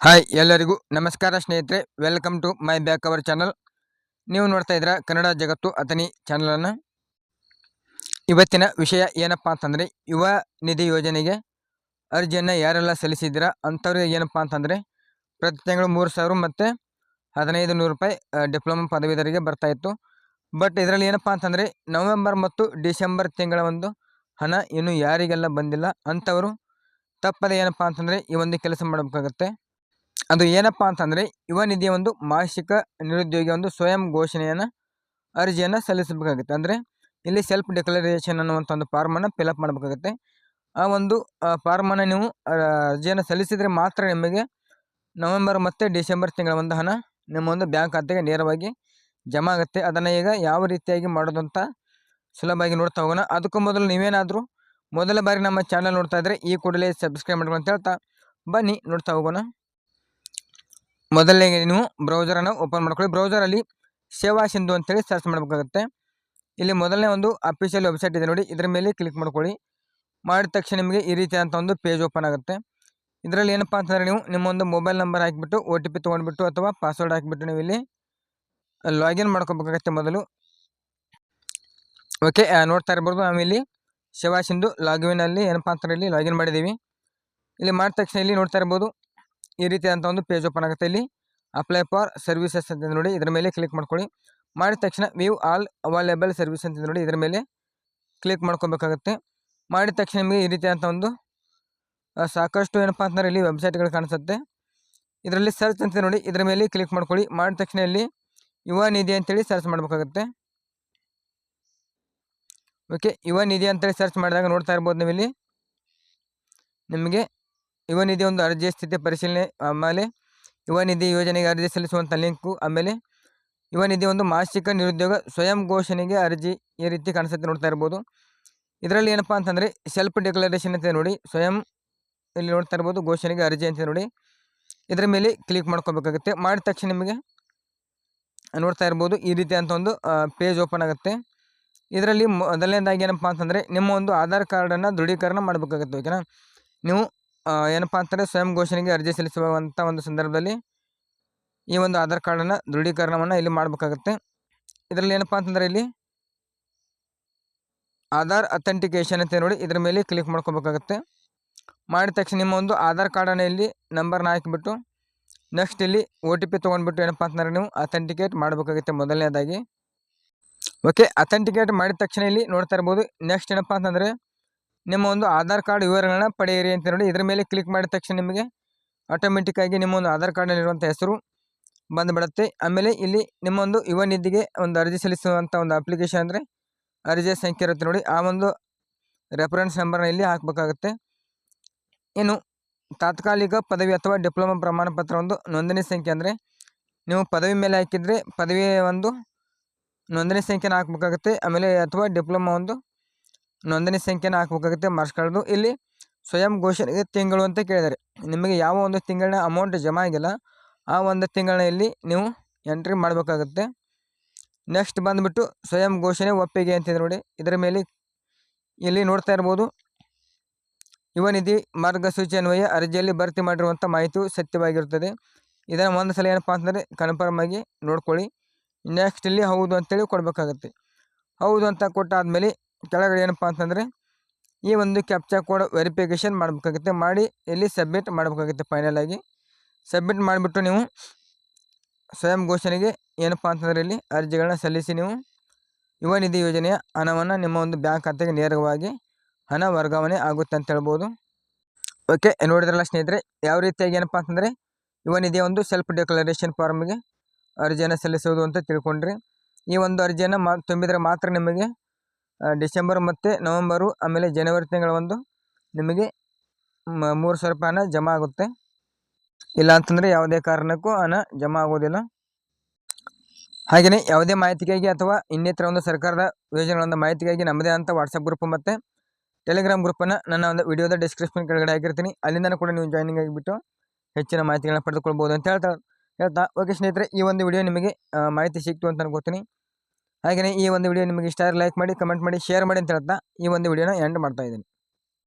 Hi ಎಲ್ಲರಿಗೂ ನಮಸ್ಕಾರ ಸ್ನೇಹಿತರೆ welcome to my back our channel ನೀವು ನೋಡ್ತಾ ಇದ್ದೀರಾ ಕನ್ನಡ ಜಗತ್ತು ಅತನಿ ಚಾನಲನ್ನು ಇವತ್ತಿನ ವಿಷಯ ಏನಪ್ಪ ಅಂತಂದರೆ, ಯುವ ನಿಧಿ ಯೋಜನೆಗೆ ಅರ್ಜಿಯನ್ನು ಯಾರೆಲ್ಲ ಸಲ್ಲಿಸಿದ್ದೀರಾ ಅಂಥವ್ರಿಗೆ ಏನಪ್ಪ ಅಂತಂದರೆ, ಪ್ರತಿ ತಿಂಗಳು ಮೂರು ಸಾವಿರ ಮತ್ತು ಹದಿನೈದು ನೂರು ರೂಪಾಯಿ ಡಿಪ್ಲೊಮಾ ಪದವೀಧರಿಗೆ ಬರ್ತಾಯಿತ್ತು ಬಟ್ ಇದರಲ್ಲಿ ಏನಪ್ಪ ಅಂತಂದರೆ, ನವೆಂಬರ್ ಮತ್ತು ಡಿಸೆಂಬರ್ ತಿಂಗಳ ಒಂದು ಹಣ ಇನ್ನೂ ಯಾರಿಗೆಲ್ಲ ಬಂದಿಲ್ಲ ಅಂಥವರು ತಪ್ಪದೆ ಏನಪ್ಪ ಅಂತಂದರೆ, ಈ ಒಂದು ಕೆಲಸ ಮಾಡಬೇಕಾಗತ್ತೆ. ಅದು ಏನಪ್ಪ ಅಂತಂದರೆ, ಯುವ ನಿಧಿಯ ಒಂದು ಮಾಸಿಕ ನಿರುದ್ಯೋಗಿ ಒಂದು ಸ್ವಯಂ ಘೋಷಣೆಯನ್ನು, ಅರ್ಜಿಯನ್ನು ಸಲ್ಲಿಸಬೇಕಾಗುತ್ತೆ. ಅಂದರೆ ಇಲ್ಲಿ ಸೆಲ್ಫ್ ಡಿಕ್ಲರೇಷನ್ ಅನ್ನುವಂಥ ಒಂದು ಫಾರ್ಮನ್ನು ಫಿಲಪ್ ಮಾಡಬೇಕಾಗುತ್ತೆ. ಆ ಒಂದು ಫಾರ್ಮನ್ನು ನೀವು ಅರ್ಜಿಯನ್ನು ಸಲ್ಲಿಸಿದರೆ ಮಾತ್ರ ನಿಮಗೆ ನವೆಂಬರ್ ಮತ್ತು ಡಿಸೆಂಬರ್ ತಿಂಗಳ ಒಂದು ಹಣ ನಿಮ್ಮ ಒಂದು ಬ್ಯಾಂಕ್ ಖಾತೆಗೆ ನೇರವಾಗಿ ಜಮಾ ಆಗುತ್ತೆ. ಅದನ್ನು ಈಗ ಯಾವ ರೀತಿಯಾಗಿ ಮಾಡೋದು ಅಂತ ಸುಲಭವಾಗಿ ನೋಡ್ತಾ ಹೋಗೋಣ. ಅದಕ್ಕೂ ಮೊದಲು ನೀವೇನಾದರೂ ಮೊದಲ ಬಾರಿ ನಮ್ಮ ಚಾನಲ್ ನೋಡ್ತಾ ಇದ್ದರೆ ಈ ಕೂಡಲೇ ಸಬ್ಸ್ಕ್ರೈಬ್ ಮಾಡ್ಕೊಂಡು ಅಂತ ಹೇಳ್ತಾ ಬನ್ನಿ, ನೋಡ್ತಾ ಹೋಗೋಣ. ಮೊದಲನೇ ನೀವು ಬ್ರೌಸರನ್ನು ಓಪನ್ ಮಾಡ್ಕೊಳ್ಳಿ. ಬ್ರೌಸರಲ್ಲಿ ಸೇವಾ ಸಿಂಧು ಅಂತೇಳಿ ಸರ್ಚ್ ಮಾಡಬೇಕಾಗುತ್ತೆ. ಇಲ್ಲಿ ಮೊದಲನೇ ಒಂದು ಅಫಿಷಿಯಲ್ ವೆಬ್ಸೈಟ್ ಇದೆ ನೋಡಿ. ಇದರ ಮೇಲೆ ಕ್ಲಿಕ್ ಮಾಡ್ಕೊಳ್ಳಿ. ಮಾಡಿದ ತಕ್ಷಣ ನಿಮಗೆ ಈ ರೀತಿಯಾದಂಥ ಒಂದು ಪೇಜ್ ಓಪನ್ ಆಗುತ್ತೆ. ಇದರಲ್ಲಿ ಏನಪ್ಪ ಅಂತಂದರೆ ನೀವು ನಿಮ್ಮ ಒಂದು ಮೊಬೈಲ್ ನಂಬರ್ ಹಾಕಿಬಿಟ್ಟು ಒ ಟಿ ಪಿ ತೊಗೊಂಡ್ಬಿಟ್ಟು ಅಥವಾ ಪಾಸ್ವರ್ಡ್ ಹಾಕಿಬಿಟ್ಟು ನೀವು ಇಲ್ಲಿ ಲಾಗಿನ್ ಮಾಡ್ಕೋಬೇಕಾಗತ್ತೆ ಮೊದಲು. ಓಕೆ ನೋಡ್ತಾ ಇರ್ಬೋದು. ನಾವಿಲ್ಲಿ ಸಿಂಧು ಲಾಗಿನಲ್ಲಿ ಏನಪ್ಪ ಅಂತಂದರೆ ಇಲ್ಲಿ ಲಾಗಿನ್ ಮಾಡಿದ್ದೀವಿ. ಇಲ್ಲಿ ಮಾಡಿದ ತಕ್ಷಣ ಇಲ್ಲಿ ನೋಡ್ತಾ ಇರ್ಬೋದು. ಈ ರೀತಿಯಾದಂಥ ಒಂದು ಪೇಜ್ ಓಪನ್ ಆಗುತ್ತೆ ಇಲ್ಲಿ. ಅಪ್ಲೈ ಫಾರ್ ಸರ್ವಿಸಸ್ ಅಂತ ನೋಡಿ ಇದರ ಮೇಲೆ ಕ್ಲಿಕ್ ಮಾಡ್ಕೊಳ್ಳಿ. ಮಾಡಿದ ತಕ್ಷಣ ವ್ಯೂ ಆಲ್ ಅವೈಲೇಬಲ್ ಸರ್ವಿಸ್ ಅಂತ ನೋಡಿ ಇದರ ಮೇಲೆ ಕ್ಲಿಕ್ ಮಾಡ್ಕೋಬೇಕಾಗುತ್ತೆ. ಮಾಡಿದ ತಕ್ಷಣ ನಿಮಗೆ ಈ ರೀತಿಯಾದಂಥ ಒಂದು ಸಾಕಷ್ಟು ಏನಪ್ಪ ಅಂತಂದರೆ ಇಲ್ಲಿ ವೆಬ್ಸೈಟ್ಗಳು ಕಾಣಿಸುತ್ತೆ. ಇದರಲ್ಲಿ ಸರ್ಚ್ ಅಂತ ನೋಡಿ ಇದರ ಮೇಲೆ ಕ್ಲಿಕ್ ಮಾಡ್ಕೊಳ್ಳಿ. ಮಾಡಿದ ತಕ್ಷಣ ಇಲ್ಲಿ ಯುವ ನಿಧಿ ಅಂತೇಳಿ ಸರ್ಚ್ ಮಾಡಬೇಕಾಗುತ್ತೆ. ಓಕೆ ಯುವ ನಿಧಿ ಅಂತೇಳಿ ಸರ್ಚ್ ಮಾಡಿದಾಗ ನೋಡ್ತಾ ಇರ್ಬೋದು ನೀವು ಇಲ್ಲಿ ನಿಮಗೆ ಯುವ ನಿಧಿ ಒಂದು ಅರ್ಜಿಯ ಸ್ಥಿತಿ ಪರಿಶೀಲನೆ, ಆಮೇಲೆ ಯುವ ನಿಧಿ ಯೋಜನೆಗೆ ಅರ್ಜಿ ಸಲ್ಲಿಸುವಂಥ ಲಿಂಕು ಆಮೇಲೆ ಯುವ ನಿಧಿ ಒಂದು ಮಾಸಿಕ ನಿರುದ್ಯೋಗ ಸ್ವಯಂ ಘೋಷಣೆಗೆ ಅರ್ಜಿ ಈ ರೀತಿ ಕಾಣಿಸುತ್ತೆ ನೋಡ್ತಾ ಇರ್ಬೋದು. ಇದರಲ್ಲಿ ಏನಪ್ಪ ಅಂತಂದರೆ ಸೆಲ್ಫ್ ಡಿಕ್ಲರೇಷನ್ ಅಂತ ನೋಡಿ, ಸ್ವಯಂ ಇಲ್ಲಿ ನೋಡ್ತಾ ಇರ್ಬೋದು ಘೋಷಣೆಗೆ ಅರ್ಜಿ ಅಂತ ನೋಡಿ. ಇದರ ಮೇಲೆ ಕ್ಲಿಕ್ ಮಾಡ್ಕೋಬೇಕಾಗುತ್ತೆ. ಮಾಡಿದ ತಕ್ಷಣ ನಿಮಗೆ ನೋಡ್ತಾ ಇರ್ಬೋದು ಈ ರೀತಿ ಅಂತ ಒಂದು ಪೇಜ್ ಓಪನ್ ಆಗುತ್ತೆ. ಇದರಲ್ಲಿ ಮೊದಲನೇದಾಗಿ ಏನಪ್ಪ ಅಂತಂದರೆ ನಿಮ್ಮ ಒಂದು ಆಧಾರ್ ಕಾರ್ಡನ್ನು ದೃಢೀಕರಣ ಮಾಡಬೇಕಾಗುತ್ತೆ ಓಕೆನಾ ನೀವು ಏನಪ್ಪ ಅಂತಂದರೆ ಸ್ವಯಂ ಘೋಷಣೆಗೆ ಅರ್ಜಿ ಸಲ್ಲಿಸುವಂಥ ಒಂದು ಸಂದರ್ಭದಲ್ಲಿ ಈ ಒಂದು ಆಧಾರ್ ಕಾರ್ಡನ್ನು ದೃಢೀಕರಣವನ್ನು ಇಲ್ಲಿ ಮಾಡಬೇಕಾಗುತ್ತೆ. ಇದರಲ್ಲಿ ಏನಪ್ಪ ಅಂತಂದರೆ ಇಲ್ಲಿ ಆಧಾರ್ ಅಥೆಂಟಿಕೇಷನ್ ಅಂತ ನೋಡಿ ಇದರ ಮೇಲೆ ಕ್ಲಿಕ್ ಮಾಡ್ಕೋಬೇಕಾಗುತ್ತೆ. ಮಾಡಿದ ತಕ್ಷಣ ನಿಮ್ಮ ಒಂದು ಆಧಾರ್ ಕಾರ್ಡನ್ನು ಇಲ್ಲಿ ನಂಬರ್ನ ಹಾಕಿಬಿಟ್ಟು ನೆಕ್ಸ್ಟ್ ಇಲ್ಲಿ ಒ ಟಿ ಪಿ ತೊಗೊಂಡ್ಬಿಟ್ಟು ಏನಪ್ಪ ಅಂತಂದರೆ ನೀವು ಅಥೆಂಟಿಕೇಟ್ ಮಾಡಬೇಕಾಗುತ್ತೆ ಮೊದಲನೇದಾಗಿ. ಓಕೆ, ಅಥೆಂಟಿಕೇಟ್ ಮಾಡಿದ ತಕ್ಷಣ ಇಲ್ಲಿ ನೋಡ್ತಾ ಇರ್ಬೋದು. ನೆಕ್ಸ್ಟ್ ಏನಪ್ಪ ಅಂತಂದರೆ ನಿಮ್ಮ ಒಂದು ಆಧಾರ್ ಕಾರ್ಡ್ ವಿವರಗಳನ್ನ ಪಡೆಯಿರಿ ಅಂತ ನೋಡಿ ಇದರ ಮೇಲೆ ಕ್ಲಿಕ್ ಮಾಡಿದ ತಕ್ಷಣ ನಿಮಗೆ ಆಟೋಮೆಟಿಕ್ಕಾಗಿ ನಿಮ್ಮ ಒಂದು ಆಧಾರ್ ಕಾರ್ಡ್ನಲ್ಲಿರುವಂಥ ಹೆಸರು ಬಂದುಬಿಡುತ್ತೆ. ಆಮೇಲೆ ಇಲ್ಲಿ ನಿಮ್ಮೊಂದು ಯುವ ನಿಧಿಗೆ ಒಂದು ಅರ್ಜಿ ಸಲ್ಲಿಸುವಂಥ ಒಂದು ಅಪ್ಲಿಕೇಶನ್ ಅಂದರೆ ಅರ್ಜಿಯ ಸಂಖ್ಯೆ ಇರುತ್ತೆ ನೋಡಿ. ಆ ಒಂದು ರೆಫರೆನ್ಸ್ ನಂಬರ್ನ ಇಲ್ಲಿ ಹಾಕಬೇಕಾಗುತ್ತೆ. ಇನ್ನು ತಾತ್ಕಾಲಿಕ ಪದವಿ ಅಥವಾ ಡಿಪ್ಲೊಮಾ ಪ್ರಮಾಣ ಪತ್ರ ಒಂದು ನೋಂದಣಿ ಸಂಖ್ಯೆ ಅಂದರೆ ನೀವು ಪದವಿ ಮೇಲೆ ಹಾಕಿದರೆ ಪದವಿಯ ಒಂದು ನೋಂದಣಿ ಸಂಖ್ಯೆನ ಹಾಕಬೇಕಾಗುತ್ತೆ. ಆಮೇಲೆ ಅಥವಾ ಡಿಪ್ಲೊಮಾ ಒಂದು ನೋಂದಣಿ ಸಂಖ್ಯೆನ ಹಾಕಬೇಕಾಗುತ್ತೆ ಮಾರ್ಸ್ಕೊಳ್ಳೋದು ಇಲ್ಲಿ ಸ್ವಯಂ ಘೋಷಣೆಗೆ ತಿಂಗಳು ಅಂತ ಕೇಳಿದ್ದಾರೆ. ನಿಮಗೆ ಯಾವ ಒಂದು ತಿಂಗಳಿನ ಅಮೌಂಟ್ ಜಮಾ ಆಗಿಲ್ಲ, ಆ ಒಂದು ತಿಂಗಳನ್ನ ಇಲ್ಲಿ ನೀವು ಎಂಟ್ರಿ ಮಾಡಬೇಕಾಗುತ್ತೆ. ನೆಕ್ಸ್ಟ್ ಬಂದುಬಿಟ್ಟು ಸ್ವಯಂ ಘೋಷಣೆ ಒಪ್ಪಿಗೆ ಅಂತಿದೆ ನೋಡಿ. ಇದರ ಮೇಲೆ ಇಲ್ಲಿ ನೋಡ್ತಾ ಇರ್ಬೋದು. ಯುವ ನಿಧಿ ಮಾರ್ಗಸೂಚಿ ಅನ್ವಯ ಅರ್ಜಿಯಲ್ಲಿ ಭರ್ತಿ ಮಾಡಿರುವಂಥ ಮಾಹಿತಿಯು ಸತ್ಯವಾಗಿರುತ್ತದೆ. ಇದನ್ನು ಒಂದು ಸಲ ಏನಪ್ಪ ಅಂತಂದರೆ ಕನ್ಫರ್ಮ್ ಆಗಿ ನೋಡ್ಕೊಳ್ಳಿ. ನೆಕ್ಸ್ಟ್ ಇಲ್ಲಿ ಹೌದು ಅಂತೇಳಿ ಕೊಡಬೇಕಾಗತ್ತೆ. ಹೌದು ಅಂತ ಕೊಟ್ಟಾದಮೇಲೆ ಕೆಳಗಡೆ ಏನಪ್ಪ ಅಂತಂದರೆ ಈ ಒಂದು ಕ್ಯಾಪ್ಚಾ ಕೋಡ್ ವೆರಿಫಿಕೇಷನ್ ಮಾಡಬೇಕಾಗುತ್ತೆ. ಮಾಡಿ ಇಲ್ಲಿ ಸಬ್ಮಿಟ್ ಮಾಡಬೇಕಾಗುತ್ತೆ ಫೈನಲ್ ಆಗಿ. ಸಬ್ಮಿಟ್ ಮಾಡಿಬಿಟ್ಟು ನೀವು ಸ್ವಯಂ ಘೋಷಣೆಗೆ ಏನಪ್ಪ ಅಂತಂದರೆ ಇಲ್ಲಿ ಅರ್ಜಿಗಳನ್ನ ಸಲ್ಲಿಸಿ ನೀವು ಯುವ ನಿಧಿ ಯೋಜನೆಯ ಹಣವನ್ನು ನಿಮ್ಮ ಒಂದು ಬ್ಯಾಂಕ್ ಖಾತೆಗೆ ನೇರವಾಗಿ ಹಣ ವರ್ಗಾವಣೆ ಆಗುತ್ತೆ ಅಂತ ಹೇಳ್ಬೋದು. ಓಕೆ ನೋಡಿದ್ರಲ್ಲ ಸ್ನೇಹಿತರೆ, ಯಾವ ರೀತಿಯಾಗಿ ಏನಪ್ಪ ಅಂತಂದರೆ ಯುವ ನಿಧಿಯ ಒಂದು ಸೆಲ್ಫ್ ಡೆಕ್ಲರೇಷನ್ ಫಾರ್ಮ್ಗೆ ಅರ್ಜಿಯನ್ನು ಸಲ್ಲಿಸುವುದು ಅಂತ ತಿಳ್ಕೊಂಡ್ರಿ. ಈ ಒಂದು ಅರ್ಜಿಯನ್ನು ಮಾ ತುಂಬಿದರೆ ಮಾತ್ರ ನಿಮಗೆ ಡಿಸೆಂಬರ್ ಮತ್ತು ನವಂಬರು, ಆಮೇಲೆ ಜನವರಿ ತಿಂಗಳ ಒಂದು ನಿಮಗೆ ಮೂರು ಸಾವಿರ ರೂಪಾಯಿ ಹಣ ಜಮಾ ಆಗುತ್ತೆ. ಇಲ್ಲ ಅಂತಂದರೆ ಯಾವುದೇ ಕಾರಣಕ್ಕೂ ಹಣ ಜಮಾ ಆಗೋದಿಲ್ಲ. ಹಾಗೆಯೇ ಯಾವುದೇ ಮಾಹಿತಿಗಾಗಿ ಅಥವಾ ಇನ್ನಿತರ ಒಂದು ಸರ್ಕಾರದ ಯೋಜನೆಗಳ ಮಾಹಿತಿಗಾಗಿ ನಮ್ಮದೇ ಅಂತ ವಾಟ್ಸಪ್ ಗ್ರೂಪ್ ಮತ್ತು ಟೆಲಿಗ್ರಾಮ್ ಗ್ರೂಪನ್ನು ನನ್ನ ಒಂದು ವಿಡಿಯೋದ ಡಿಸ್ಕ್ರಿಪ್ಷನ್ ಕೆಳಗಡೆ ಆಗಿರ್ತೀನಿ ಅಲ್ಲಿಂದ ಕೂಡ ನೀವು ಜಾಯ್ನಿಂಗ್ ಆಗಿಬಿಟ್ಟು ಹೆಚ್ಚಿನ ಮಾಹಿತಿಗಳನ್ನ ಪಡೆದುಕೊಳ್ಬೋದು ಅಂತ ಹೇಳ್ತಾ ಹೇಳ್ತಾ ಓಕೆ ಸ್ನೇಹಿತರೆ, ಈ ಒಂದು ವಿಡಿಯೋ ನಿಮಗೆ ಮಾಹಿತಿ ಸಿಕ್ತು ಅಂತ ಅನ್ಕೋತೀನಿ. ಹಾಗೆಯೇ ಈ ಒಂದು ವಿಡಿಯೋ ನಿಮಗೆ ಇಷ್ಟ ಆದರೆ ಲೈಕ್ ಮಾಡಿ ಕಮೆಂಟ್ ಮಾಡಿ ಶೇರ್ ಮಾಡಿ ಅಂತ ಹೇಳ್ತಾ ಈ ಒಂದು ವಿಡಿಯೋನ ಎಂಡ್ ಮಾಡ್ತಾ ಇದ್ದೀನಿ.